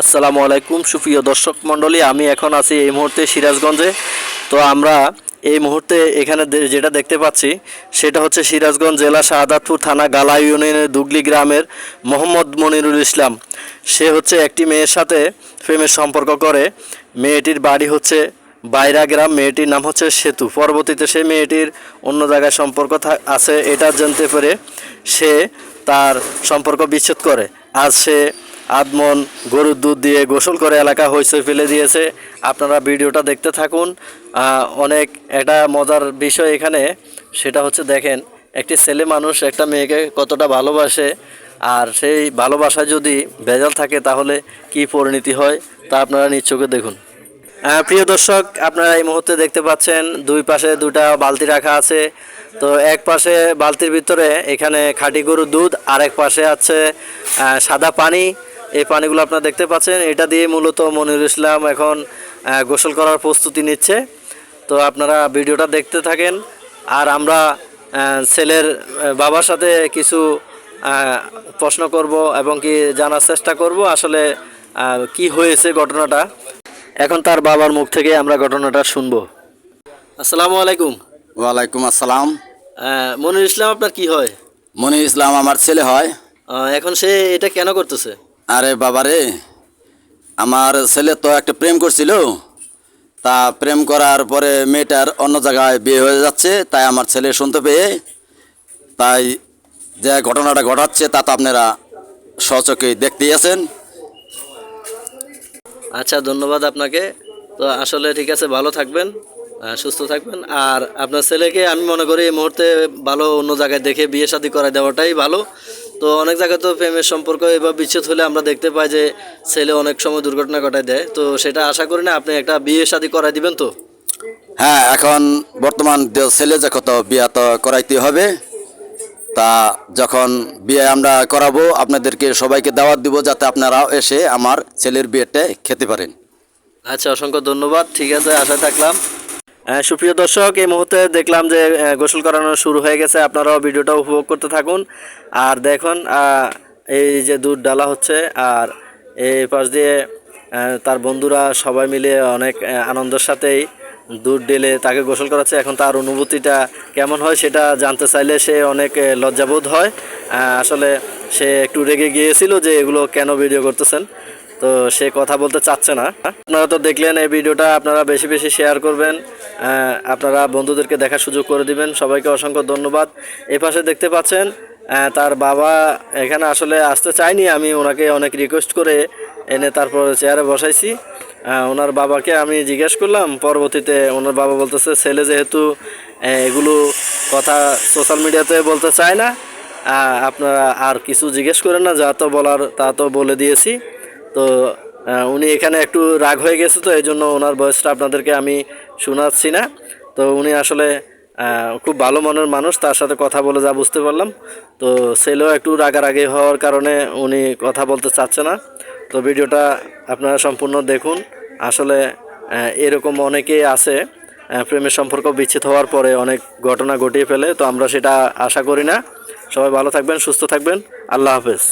আসসালামু আলাইকুম, সুপ্রিয় দর্শক মণ্ডলী, আমি এখন আছি এই মুহূর্তে সিরাজগঞ্জে। তো আমরা এই মুহূর্তে এখানে যেটা দেখতে পাচ্ছি, সেটা হচ্ছে সিরাজগঞ্জ জেলা শাহাদাতপুর থানা গালা ইউনিয়নের দুগলি গ্রামের মোহাম্মদ মনিরুল ইসলাম। সে হচ্ছে একটি মেয়ের সাথে প্রেমের সম্পর্ক করে। মেয়েটির বাড়ি হচ্ছে বাইরা গ্রাম মেয়েটির নাম হচ্ছে সেতু। পরবর্তীতে সে মেয়েটির অন্য জায়গায় সম্পর্ক আছে, এটা জানতে পেরে সে তার সম্পর্ক বিচ্ছেদ করে। আজ সে আদমন গরুর দুধ দিয়ে গোসল করে এলাকা হইচই ফেলে দিয়েছে। আপনারা ভিডিওটা দেখতে থাকুন। অনেক, একটা মজার বিষয় এখানে, সেটা হচ্ছে দেখেন, একটি ছেলে মানুষ একটা মেয়েকে কতটা ভালোবাসে, আর সেই ভালোবাসায় যদি ভেজাল থাকে তাহলে কি পরিণতি হয় তা আপনারা নিশ্চয়ই দেখুন। প্রিয় দর্শক, আপনারা এই মুহূর্তে দেখতে পাচ্ছেন দুই পাশে দুটা বালতি রাখা আছে। তো এক পাশে বালতির ভিতরে এখানে খাঁটি গরুর দুধ আর এক পাশে আছে সাদা পানি। এই পানিগুলো আপনারা দেখতে পাচ্ছেন। এটা দিয়ে মূলত মনিরুল ইসলাম এখন গোসল করার প্রস্তুতি নিচ্ছে। তো আপনারা ভিডিওটা দেখতে থাকেন। আর আমরা ছেলের বাবার সাথে কিছু প্রশ্ন করব এবং কি জানার চেষ্টা করব। আসলে কি হয়েছে ঘটনাটা? এখন তার বাবার মুখ থেকে আমরা ঘটনাটা শুনব। আসসালামু আলাইকুম। ওয়ালাইকুম আসসালাম। মনির ইসলাম আপনার কি হয়? মনির ইসলাম আমার ছেলে হয়। এখন সে এটা কেন করতেছে? আরে বাবারে আমার ছেলে তো একটা প্রেম করছিল। তা প্রেম করার পরে মেয়েটার অন্য জায়গায় বিয়ে হয়ে যাচ্ছে তাই আমার ছেলে শুনতে পেয়ে তাই যে ঘটনাটা ঘটাচ্ছে তা তো আপনারা সচকে দেখতেই আছেন। আচ্ছা ধন্যবাদ আপনাকে। তো আসলে ঠিক আছে, ভালো থাকবেন সুস্থ থাকবেন। আর আপনার ছেলেকে আমি মনে করি এই মুহূর্তে ভালো অন্য জায়গায় দেখে বিয়ে শাদী করাই দেওয়াটাই ভালো। তো অনেক জায়গায় তো প্রেমের সম্পর্ক এবার বিচ্ছেদ হলে আমরা দেখতে পাই যে ছেলে অনেক সময় দুর্ঘটনা ঘটায় দেয়। তো সেটা আশা করি না, আপনি একটা বিয়ে শাদী করাই দিবেন তো? হ্যাঁ এখন বর্তমান ছেলে যে কত বিয়া তো করাইতে হবে। তা যখন বিয়ে আমরা করাবো, আপনাদেরকে সবাইকে দাওয়াত দিব যাতে আপনারাও এসে আমার ছেলের বিয়েটা খেতে পারেন। আচ্ছা অসংখ্য ধন্যবাদ। ঠিক আছে আশা থাকলাম। সুপ্রিয় দর্শক, এই মুহূর্তে দেখলাম যে গোসল করানো শুরু হয়ে গেছে। আপনারাও ভিডিওটা উপভোগ করতে থাকুন। আর দেখুন এই যে দুধ ডালা হচ্ছে, আর এই পাশ দিয়ে তার বন্ধুরা সবাই মিলে অনেক আনন্দের সাথেই দুধ ডেলে তাকে গোসল করাচ্ছে। এখন তার অনুভূতিটা কেমন হয় সেটা জানতে চাইলে সে অনেক লজ্জাবোধ হয়। আসলে সে একটু রেগে গিয়েছিল যে এগুলো কেন ভিডিও করতেছেন। তো সে কথা বলতে চাচ্ছে না। আপনারা তো দেখলেন এই ভিডিওটা, আপনারা বেশি বেশি শেয়ার করবেন। আপনারা বন্ধুদেরকে দেখার সুযোগ করে দিবেন। সবাইকে অসংখ্য ধন্যবাদ। এই পাশে দেখতে পাচ্ছেন তার বাবা এখানে আসলে আসতে চায়নি। আমি ওনাকে অনেক রিকোয়েস্ট করে এনে তারপর চেয়ারে বসাইছি। ওনার বাবাকে আমি জিজ্ঞেস করলাম, পরবর্তীতে ওনার বাবা বলতেছে, ছেলে যেহেতু এগুলো কথা সোশ্যাল মিডিয়াতে বলতে চায় না আপনারা আর কিছু জিজ্ঞেস করেন না, যা তো বলার, তা তো বলে দিয়েছি। তো উনি এখানে একটু রাগ হয়ে গেছে তো, এই জন্য ওনার বয়সটা আপনাদেরকে আমি শোনাচ্ছি না। তো উনি আসলে খুব ভালো মনের মানুষ, তার সাথে কথা বলে যা বুঝতে পারলাম। তো ছেলেও একটু রাগারাগি হওয়ার কারণে উনি কথা বলতে চাচ্ছে না। তো ভিডিওটা আপনারা সম্পূর্ণ দেখুন। আসলে এরকম অনেকেই আছে প্রেমের সম্পর্ক বিচ্ছেদ হওয়ার পরে অনেক ঘটনা ঘটিয়ে ফেলে। তো আমরা সেটা আশা করি না। সবাই ভালো থাকবেন, সুস্থ থাকবেন। আল্লাহ হাফেজ।